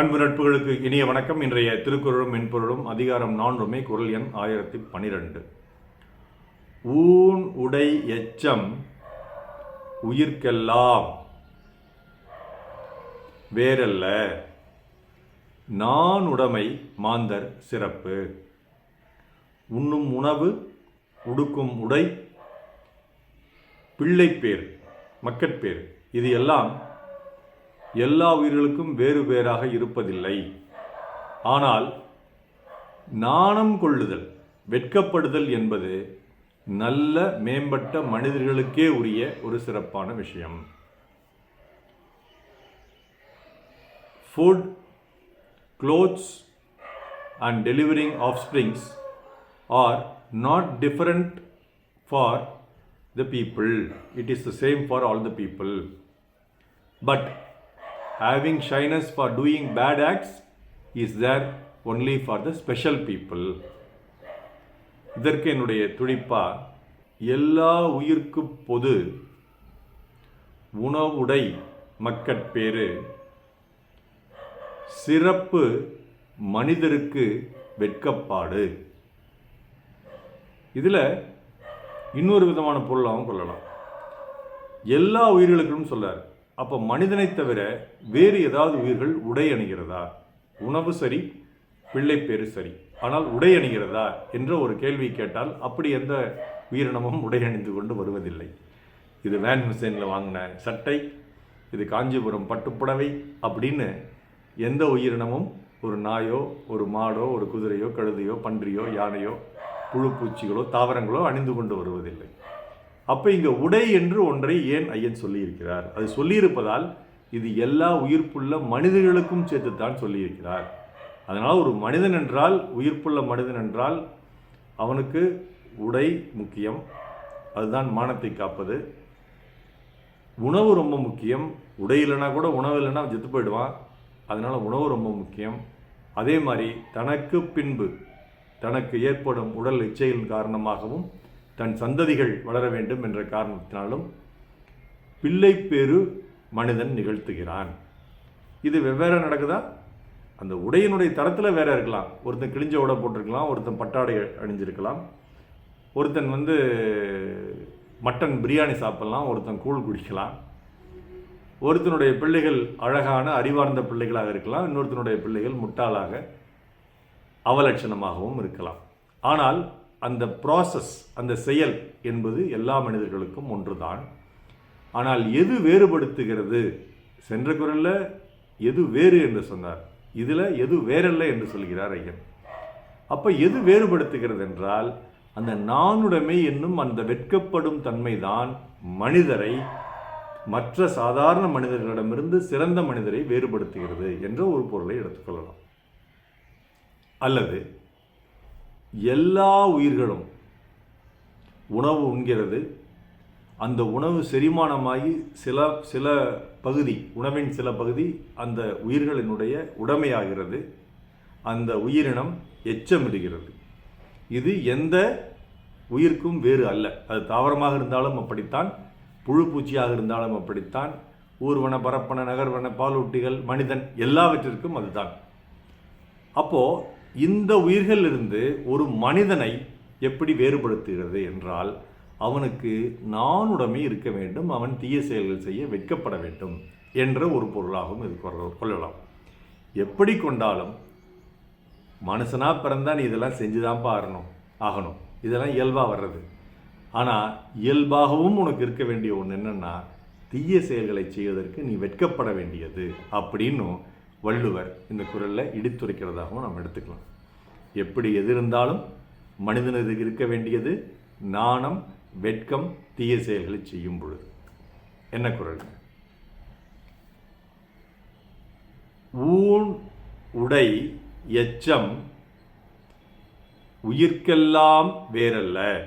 அன்பு நட்புகளுக்கு இனிய வணக்கம். இன்றைய திருக்குறளும் மென்பொருளும் அதிகாரம் நான்குமே குரல் எண் ஆயிரத்தி பனிரெண்டு. ஊன் உடை எச்சம் உயிர்க்கெல்லாம் வேறல்ல. நான் உடைமை மாந்தர் சிறப்பு. உண்ணும் உணவு உடுக்கும் உடை பிள்ளைப்பேர் மக்கட்பேர். இது எல்லாம் எல்லா உயிர்களுக்கும் வேறு வேறாக இருப்பதில்லை ஆனால் நாணம் கொள்ளுதல் வெட்கப்படுதல் என்பது நல்ல மேம்பட்ட மனிதர்களுக்கே உரிய ஒரு சிறப்பான விஷயம் food clothes and delivering of springs are not different for the people it is the same for all the people but having shyness for doing bad acts is there only for the special people இதற்கு என்னுடைய துடிப்பா எல்லா உயிர்க்கு பொது உணவுடை மக்கட்பேறு சிறப்பு மனிதருக்கு வெட்கப்பாடு. இதில் இன்னொரு விதமான பொருளாகவும் கொள்ளலாம். எல்லா உயிர்களுக்கும் சொல்கிறார் அப்போ மனிதனை தவிர வேறு ஏதாவது உயிர்கள் உடை அணிகிறதா? உணவு சரி பிள்ளைப்பேறு சரி. ஆனால் உடை அணிகிறதா? என்ற ஒரு கேள்வி கேட்டால் அப்படி எந்த உயிரினமும் உடை அணிந்து கொண்டு வருவதில்லை. இது வேன் மிஷினில் வாங்கின சட்டை இது காஞ்சிபுரம் பட்டுப்புடவை அப்படின்னு எந்த உயிரினமும் ஒரு நாயோ ஒரு மாடோ ஒரு குதிரையோ கழுதையோ பன்றியோ யானையோ புழு பூச்சிகளோ தாவரங்களோ அணிந்து கொண்டு வருவதில்லை. அப்போ இங்கே உடை என்று ஒன்றை ஏன் ஐயன் சொல்லியிருக்கிறார்? அது சொல்லியிருப்பதால் இது எல்லா உயிர்ப்புள்ள மனிதர்களுக்கும் சேர்த்துத்தான் சொல்லியிருக்கிறார். அதனால் ஒரு மனிதன் என்றால் உயிர்ப்புள்ள மனிதன் என்றால் அவனுக்கு உடை முக்கியம் அதுதான் மானத்தை காப்பது. உணவு ரொம்ப முக்கியம். உடை இல்லைன்னா கூட உணவு இல்லைன்னா அவன் செத்து போயிடுவான். அதனால் உணவு ரொம்ப முக்கியம். அதே மாதிரி தனக்கு பின்பு தனக்கு ஏற்படும் உடல் இச்சையின் காரணமாகவும் தன் சந்ததிகள் வளர வேண்டும் என்ற காரணத்தினாலும் பிள்ளைப்பேறு மனிதன் நிகழ்த்துகிறான். இது வெவ்வேறு நடக்குதா? அந்த உடையினுடைய தரத்தில் வேற இருக்கலாம். ஒருத்தன் கிழிஞ்ச உடை போட்டிருக்கலாம் ஒருத்தன் பட்டாடை அணிஞ்சிருக்கலாம். ஒருத்தன் வந்து மட்டன் பிரியாணி சாப்பிட்லாம் ஒருத்தன் கூழ் குடிக்கலாம். ஒருத்தனுடைய பிள்ளைகள் அழகான அறிவார்ந்த பிள்ளைகளாக இருக்கலாம். இன்னொருத்தனுடைய பிள்ளைகள் முட்டாளாக அவலட்சணமாகவும் இருக்கலாம். ஆனால் அந்த ப்ராசஸ் அந்த செயல் என்பது எல்லா மனிதர்களுக்கும் ஒன்றுதான். ஆனால் எது வேறுபடுத்துகிறது? சென்ற குரலில் எது வேறு என்று சொன்னார். இதில் எது வேறல்ல என்று சொல்கிறார் ஐயன். அப்போ எது வேறுபடுத்துகிறது என்றால் அந்த நானுடைமை என்னும் அந்த வெட்கப்படும் தன்மைதான் மனிதரை மற்ற சாதாரண மனிதர்களிடமிருந்து சிறந்த மனிதரை வேறுபடுத்துகிறது என்ற ஒரு பொருளை எடுத்துக்கொள்ளலாம் அல்லது எல்லா உயிர்களும் உணவு உண்கிறது. அந்த உணவு செரிமானமாகி சில சில பகுதி உணவின் சில பகுதி அந்த உயிர்களினுடைய உடமையாகிறது. அந்த உயிரினம் எச்சமிடுகிறது. இது எந்த உயிர்க்கும் வேறு அல்ல. அது தாவரமாக இருந்தாலும் அப்படித்தான் புழு பூச்சியாக இருந்தாலும் அப்படித்தான் ஊர்வன பரப்பன நகர்வன பாலூட்டிகள் மனிதன் எல்லாவற்றிற்கும் அதுதான். அப்போது இந்த உயிர்களிலிருந்து ஒரு மனிதனை எப்படி வேறுபடுத்துகிறது என்றால் அவனுக்கு நானுடைமை இருக்க வேண்டும் அவன் தீய செயல்கள் செய்ய வெட்கப்பட வேண்டும் என்ற ஒரு பொருளாகவும் இது கொள்ள- கொள்ளலாம். எப்படி கொண்டாலும் மனுஷனாக பிறந்தா நீ இதெல்லாம் செஞ்சுதான் ஆகணும் ஆகணும். இதெல்லாம் இயல்பாக வர்றது. ஆனால் இயல்பாகவும் உனக்கு இருக்க வேண்டிய ஒன்று என்னென்னா தீய செயல்களை செய்வதற்கு நீ வெட்கப்பட வேண்டியது அப்படின்னும் வள்ளுவர் இந்த குரலில் இடித்துரைக்கிறதாகவும் நாம் எடுத்துக்கலாம். எப்படி எது இருந்தாலும் மனிதனுக்கு இருக்க வேண்டியது நாணம் வெட்கம் தீய செயல்களை செய்யும் பொழுது. என்ன குரல்? ஊன் உடை எச்சம் உயிர்க்கெல்லாம் வேறல்ல.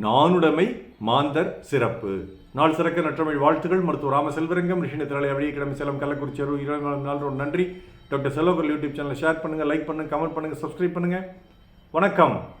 நானுடைமை மாந்தர் சிறப்பு. நாள் சிறக்க நற்றமிழ் வாழ்த்துகள். மருத்துவ ராம செல்வரங்கம் ரிஷின திரளை கிழமை சேலம் கள்ளக்குறிச்சி அருள் இருபது நாள் ரொம்ப நன்றி. டாக்டர் செலோகர் யூடியூப் சேனலை ஷேர் பண்ணுங்கள் லைக் பண்ணுங்கள் கமெண்ட் பண்ணுங்கள் சப்ஸ்கிரைப் பண்ணுங்கள் வணக்கம்.